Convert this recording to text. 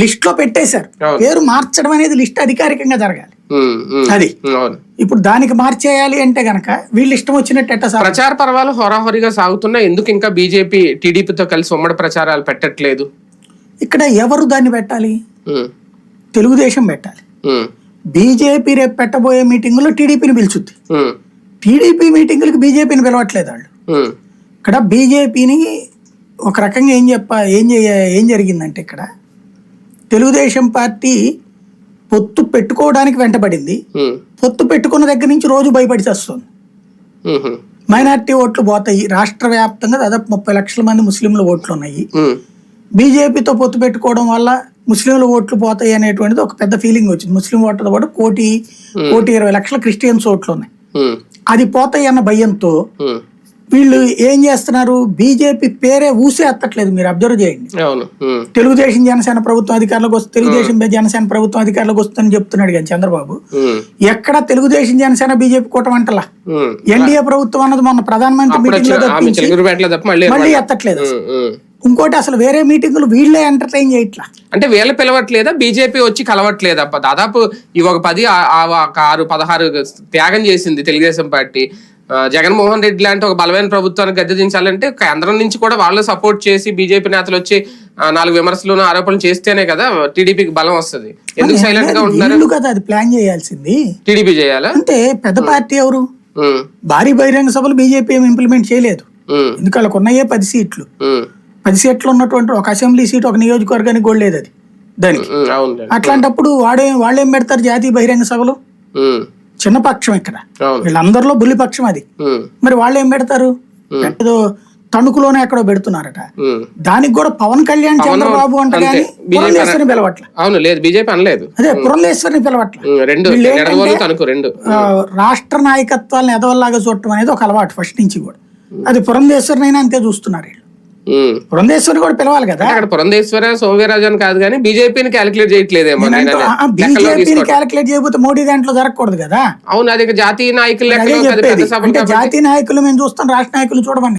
లిస్ట్లో పెట్టేశారు. పేరు మార్చడం అనేది లిస్ట్ అధికారికంగా జరగాలి. అది. ఇప్పుడు దానికి మార్చేయాలి అంటే గనక వీళ్ళు ఇష్టం వచ్చినట్టు ప్రచార పర్వాలు హోరాహోరీగా సాగుతున్నా ఎందుకు ఇంకా బీజేపీ టీడీపీతో కలిసి ఉమ్మడి ప్రచారాలు పెట్టట్లేదు? ఇక్కడ ఎవరు దాన్ని పెట్టాలి? తెలుగుదేశం పెట్టాలి. బీజేపీ రేపు పెట్టబోయే మీటింగులో టీడీపీని పిలుచుద్ది. టీడీపీ మీటింగులకు బీజేపీని పిలవట్లేదు వాళ్ళు. ఇక్కడ బీజేపీని ఒక రకంగా ఏం చెప్ప ఏం ఏం జరిగిందంటే ఇక్కడ తెలుగుదేశం పార్టీ పొత్తు పెట్టుకోవడానికి వెంటబడింది. పొత్తు పెట్టుకున్న దగ్గర నుంచి రోజు భయపడి వస్తుంది మైనార్టీ ఓట్లు పోతాయి. రాష్ట్ర వ్యాప్తంగా దాదాపు ముప్పై లక్షల మంది ముస్లింల ఓట్లు ఉన్నాయి బీజేపీతో పొత్తు పెట్టుకోవడం వల్ల ముస్లింల ఓట్లు పోతాయి అనేటువంటిది ఒక పెద్ద ఫీలింగ్ వచ్చింది. ముస్లిం ఓట్లతో పాటు కోటి కోటి ఇరవై లక్షల క్రిస్టియన్స్ ఓట్లు ఉన్నాయి అది పోతాయి అన్న భయంతో వీళ్ళు ఏం చేస్తున్నారు? బీజేపీ పేరే ఊసే ఎత్తట్లేదు మీరు అబ్జర్వ్ చేయండి. తెలుగుదేశం జనసేన ప్రభుత్వం అధికారంలోకి వస్తుంది తెలుగుదేశం జనసేన ప్రభుత్వం అధికారంలోకి వస్తుందని చెప్తున్నాడు కానీ చంద్రబాబు. ఎక్కడ తెలుగుదేశం జనసేన బీజేపీ కూటమి అంటలా. ఎన్డీఏ ప్రభుత్వం అన్నది మొన్న ప్రధానమంత్రి మీటింగ్ మళ్ళీ ఎత్తట్లేదు. ఇంకోటి అసలు వేరే మీటింగులు వీళ్ళే ఎంటర్టైన్ చేయట్లా? అంటే వీళ్ళ పిలవట్లేదా? బీజేపీ వచ్చి కలవట్లేదా? దాదాపు ఈ ఒక పది ఆరు పదహారు త్యాగం చేసింది తెలుగుదేశం పార్టీ. జగన్మోహన్ రెడ్డి లాంటి ఒక బలమైన ప్రభుత్వాన్ని గద్దెదించాలంటే కేంద్రం నుంచి కూడా వాళ్ళు సపోర్ట్ చేసి బీజేపీ నేతలు వచ్చి నాలుగు విమర్శలు ఆరోపణలు చేస్తేనే కదా టీడీపీకి బలం వస్తుంది. ఎందుకు సైలెంట్గా ఉంటున్నారు? కదా అది ప్లాన్ చేయాల్సింది. టీడీపీ చేయాలా? అంటే పెద్ద పార్టీ ఎవరు? భారీ బహిరంగ సభలు బీజేపీ ఇంప్లిమెంట్ చేయలేదు. ఎందుకు వాళ్ళకు ఉన్నాయే పది సీట్లు? పది సీట్లు ఉన్నటువంటి ఒక అసెంబ్లీ సీట్ ఒక నియోజకవర్గానికి కూడా లేదు అది దానికి. అట్లాంటప్పుడు వాడే వాళ్ళేం పెడతారు జాతీయ బహిరంగ సభలు? చిన్న పక్షం ఇక్కడ వీళ్ళందరిలో బుల్లి పక్షం అది మరి వాళ్ళు ఏం పెడతారు? ఏదో తణుకులోనే ఎక్కడో పెడుతున్నారట. దానికి కూడా పవన్ కళ్యాణ్ చంద్రబాబు అంట పురంధేశ్వరిని పిలవట్ల. అవును లేదు బీజేపీ అనలేదు. అదే పురంధేశ్వరిని పిలవట్ల. రెండు రాష్ట్ర నాయకత్వాలను ఎదవల్లాగా చూడటం అనేది ఒక అలవాటు ఫస్ట్ నుంచి కూడా. అది పురంధేశ్వరినైనా అంతే చూస్తున్నారు పురంధేశ్వరిని కూడా పిలవాలి కదా? అక్కడ పురంధేశ్వర సోమవీరాజు అని కాదు కానీ బీజేపీని క్యాలిక్యులేట్ చేయట్లేదేమో బీజేపీని. క్యాలిక్యులేట్ చేయకపోతే మోడీ దాంట్లో జరగకూడదు కదా? అవును అది జాతీయ నాయకుల జాతీయ నాయకులు మేము చూస్తాం రాష్ట్ర నాయకులు చూడమని.